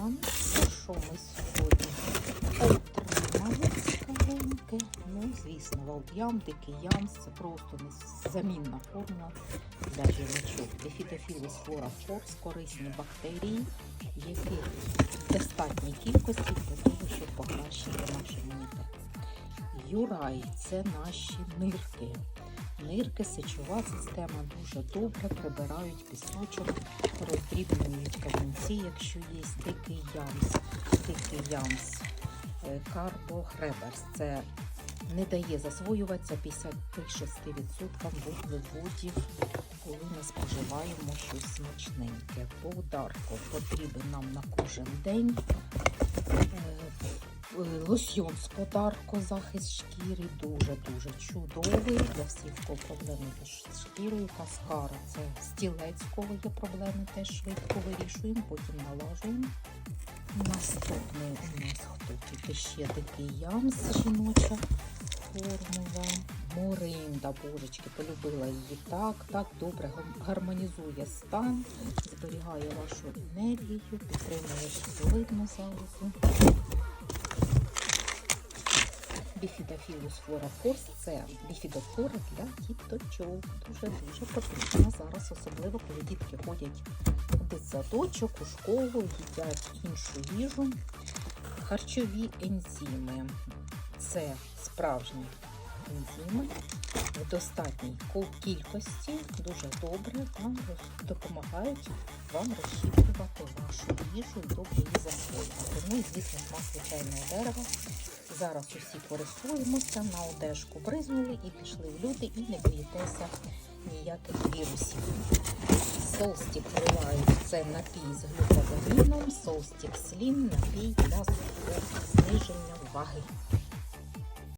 грам. Що ми сьогодні отримали скореньке? Ну, звісно, валд'ям, дикий ямс, це просто незамінна формула для жіночок. Бифідофілус флора форс, корисні бактерії, які в достатній кількості для того, щоб покращити наш імунітет. Юрай це наші нирки. Нирки, сечова система дуже добре прибирають пісочок, роздрібнюють камінці, якщо є дикий ямс, дикий ямс, е, карбогреберс. Це не дає засвоюватися 56% вуглеводів, коли ми споживаємо щось смачненьке. Подарко потрібен нам на кожен день. Лосьйон з подарку, захист шкіри дуже-дуже чудовий для всіх, в кого проблеми з шкірою. Каскара це стілець, кого є проблеми, теж швидко вирішуємо, потім налажуємо. Наступний у нас хто тут ще дикий ямс жіноча формула. Моринда, божечки, полюбила її так, так добре гармонізує стан, зберігає вашу енергію, підтримує щитовидну залозу. Біфідофілус флорафорс це біфідофлора для діточок. Дуже-дуже потрібна зараз, особливо коли дітки ходять в дитсадочок, у школу, їдять іншу їжу. Харчові ензими це справжні ензими в достатній кількості, дуже добре вам допомагають вам розщіплювати вашу їжу і добре її засвоювати. Ну і звісно, смак звичайного дерева. Зараз усі користуємося, на одежку бризнули і пішли в люди, і не боїтеся ніяких вірусів. Солстік вливають це напій з глюкозаміном, солстік слім, напій для зниження ваги.